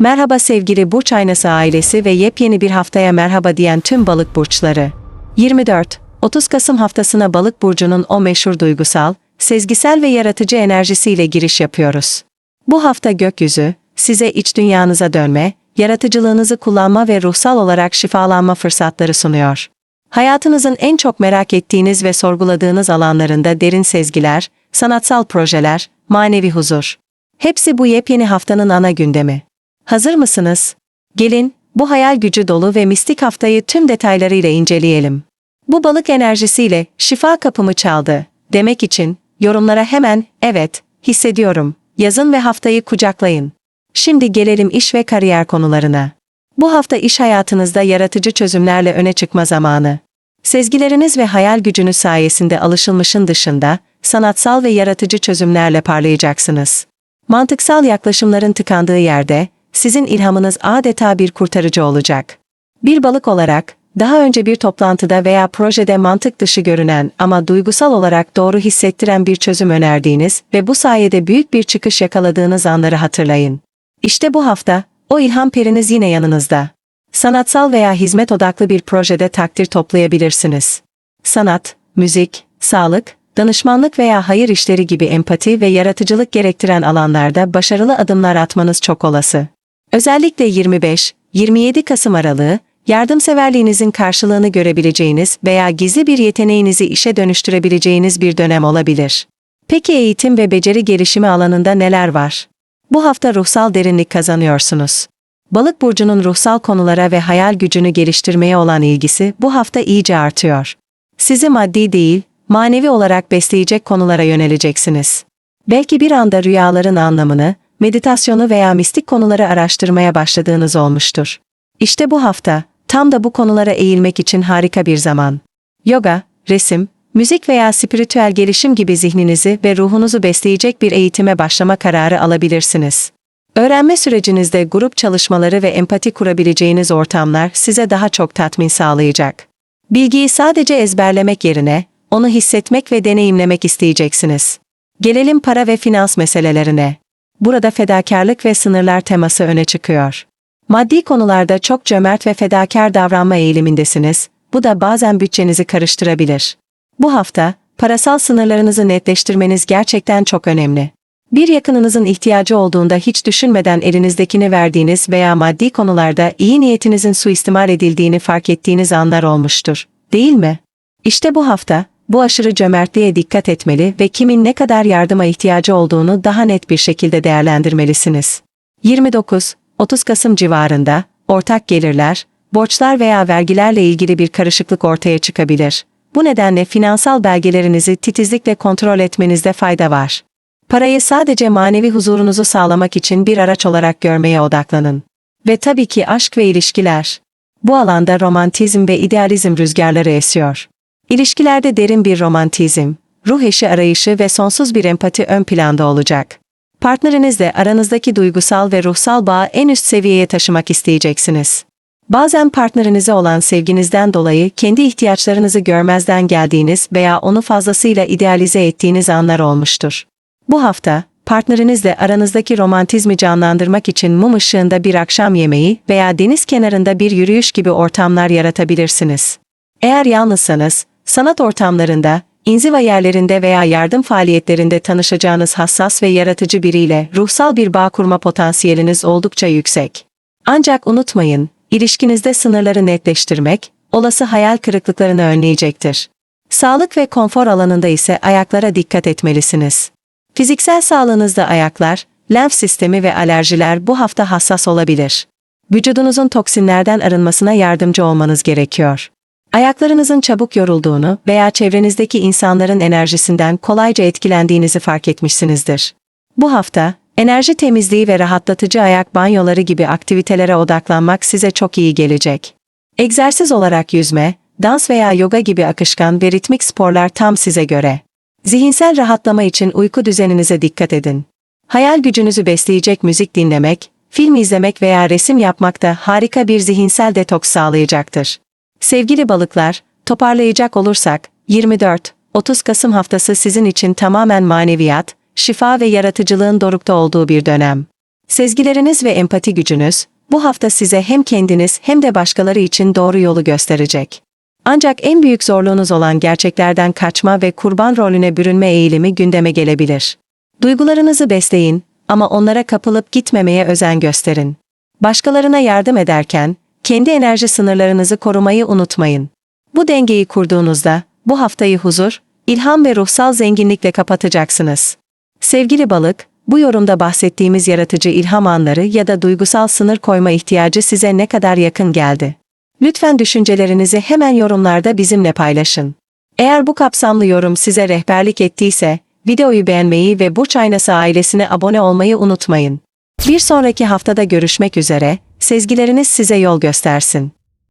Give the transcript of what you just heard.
Merhaba sevgili Burç Aynası ailesi ve yepyeni bir haftaya merhaba diyen tüm balık burçları. 24. 30 Kasım haftasına balık burcunun o meşhur duygusal, sezgisel ve yaratıcı enerjisiyle giriş yapıyoruz. Bu hafta gökyüzü, size iç dünyanıza dönme, yaratıcılığınızı kullanma ve ruhsal olarak şifalanma fırsatları sunuyor. Hayatınızın en çok merak ettiğiniz ve sorguladığınız alanlarında derin sezgiler, sanatsal projeler, manevi huzur. Hepsi bu yepyeni haftanın ana gündemi. Hazır mısınız? Gelin, bu hayal gücü dolu ve mistik haftayı tüm detaylarıyla inceleyelim. Bu balık enerjisiyle şifa kapımı çaldı demek için yorumlara hemen evet hissediyorum yazın ve haftayı kucaklayın. Şimdi gelelim iş ve kariyer konularına. Bu hafta iş hayatınızda yaratıcı çözümlerle öne çıkma zamanı. Sezgileriniz ve hayal gücünüz sayesinde alışılmışın dışında sanatsal ve yaratıcı çözümlerle parlayacaksınız. Mantıksal yaklaşımların tıkandığı yerde sizin ilhamınız adeta bir kurtarıcı olacak. Bir balık olarak daha önce bir toplantıda veya projede mantık dışı görünen ama duygusal olarak doğru hissettiren bir çözüm önerdiğiniz ve bu sayede büyük bir çıkış yakaladığınız anları hatırlayın. İşte bu hafta o ilham periniz yine yanınızda. Sanatsal veya hizmet odaklı bir projede takdir toplayabilirsiniz. Sanat, müzik, sağlık, danışmanlık veya hayır işleri gibi empati ve yaratıcılık gerektiren alanlarda başarılı adımlar atmanız çok olası. Özellikle 25-27 Kasım aralığı, yardımseverliğinizin karşılığını görebileceğiniz veya gizli bir yeteneğinizi işe dönüştürebileceğiniz bir dönem olabilir. Peki eğitim ve beceri gelişimi alanında neler var? Bu hafta ruhsal derinlik kazanıyorsunuz. Balık burcunun ruhsal konulara ve hayal gücünü geliştirmeye olan ilgisi bu hafta iyice artıyor. Sizi maddi değil, manevi olarak besleyecek konulara yöneleceksiniz. Belki bir anda rüyaların anlamını, meditasyonu veya mistik konuları araştırmaya başladığınız olmuştur. İşte bu hafta, tam da bu konulara eğilmek için harika bir zaman. Yoga, resim, müzik veya spiritüel gelişim gibi zihninizi ve ruhunuzu besleyecek bir eğitime başlama kararı alabilirsiniz. Öğrenme sürecinizde grup çalışmaları ve empati kurabileceğiniz ortamlar size daha çok tatmin sağlayacak. Bilgiyi sadece ezberlemek yerine, onu hissetmek ve deneyimlemek isteyeceksiniz. Gelelim para ve finans meselelerine. Burada fedakarlık ve sınırlar teması öne çıkıyor. Maddi konularda çok cömert ve fedakar davranma eğilimindesiniz, bu da bazen bütçenizi karıştırabilir. Bu hafta, parasal sınırlarınızı netleştirmeniz gerçekten çok önemli. Bir yakınınızın ihtiyacı olduğunda hiç düşünmeden elinizdekini verdiğiniz veya maddi konularda iyi niyetinizin suistimal edildiğini fark ettiğiniz anlar olmuştur, değil mi? İşte bu hafta, bu aşırı cömertliğe dikkat etmeli ve kimin ne kadar yardıma ihtiyacı olduğunu daha net bir şekilde değerlendirmelisiniz. 29 30 Kasım civarında, ortak gelirler, borçlar veya vergilerle ilgili bir karışıklık ortaya çıkabilir. Bu nedenle finansal belgelerinizi titizlikle kontrol etmenizde fayda var. Parayı sadece manevi huzurunuzu sağlamak için bir araç olarak görmeye odaklanın. Ve tabii ki aşk ve ilişkiler. Bu alanda romantizm ve idealizm rüzgarları esiyor. İlişkilerde derin bir romantizm, ruh eşi arayışı ve sonsuz bir empati ön planda olacak. Partnerinizle aranızdaki duygusal ve ruhsal bağı en üst seviyeye taşımak isteyeceksiniz. Bazen partnerinize olan sevginizden dolayı kendi ihtiyaçlarınızı görmezden geldiğiniz veya onu fazlasıyla idealize ettiğiniz anlar olmuştur. Bu hafta, partnerinizle aranızdaki romantizmi canlandırmak için mum ışığında bir akşam yemeği veya deniz kenarında bir yürüyüş gibi ortamlar yaratabilirsiniz. Eğer yalnızsanız, sanat ortamlarında, inziva yerlerinde veya yardım faaliyetlerinde tanışacağınız hassas ve yaratıcı biriyle ruhsal bir bağ kurma potansiyeliniz oldukça yüksek. Ancak unutmayın, ilişkinizde sınırları netleştirmek, olası hayal kırıklıklarını önleyecektir. Sağlık ve konfor alanında ise ayaklara dikkat etmelisiniz. Fiziksel sağlığınızda ayaklar, lenf sistemi ve alerjiler bu hafta hassas olabilir. Vücudunuzun toksinlerden arınmasına yardımcı olmanız gerekiyor. Ayaklarınızın çabuk yorulduğunu veya çevrenizdeki insanların enerjisinden kolayca etkilendiğinizi fark etmişsinizdir. Bu hafta, enerji temizliği ve rahatlatıcı ayak banyoları gibi aktivitelere odaklanmak size çok iyi gelecek. Egzersiz olarak yüzme, dans veya yoga gibi akışkan ve ritmik sporlar tam size göre. Zihinsel rahatlama için uyku düzeninize dikkat edin. Hayal gücünüzü besleyecek müzik dinlemek, film izlemek veya resim yapmak da harika bir zihinsel detoks sağlayacaktır. Sevgili balıklar, toparlayacak olursak, 24-30 Kasım haftası sizin için tamamen maneviyat, şifa ve yaratıcılığın dorukta olduğu bir dönem. Sezgileriniz ve empati gücünüz, bu hafta size hem kendiniz hem de başkaları için doğru yolu gösterecek. Ancak en büyük zorluğunuz olan gerçeklerden kaçma ve kurban rolüne bürünme eğilimi gündeme gelebilir. Duygularınızı besleyin ama onlara kapılıp gitmemeye özen gösterin. Başkalarına yardım ederken, kendi enerji sınırlarınızı korumayı unutmayın. Bu dengeyi kurduğunuzda, bu haftayı huzur, ilham ve ruhsal zenginlikle kapatacaksınız. Sevgili balık, bu yorumda bahsettiğimiz yaratıcı ilham anları ya da duygusal sınır koyma ihtiyacı size ne kadar yakın geldi? Lütfen düşüncelerinizi hemen yorumlarda bizimle paylaşın. Eğer bu kapsamlı yorum size rehberlik ettiyse, videoyu beğenmeyi ve Burç Aynası ailesine abone olmayı unutmayın. Bir sonraki haftada görüşmek üzere, sezgileriniz size yol göstersin.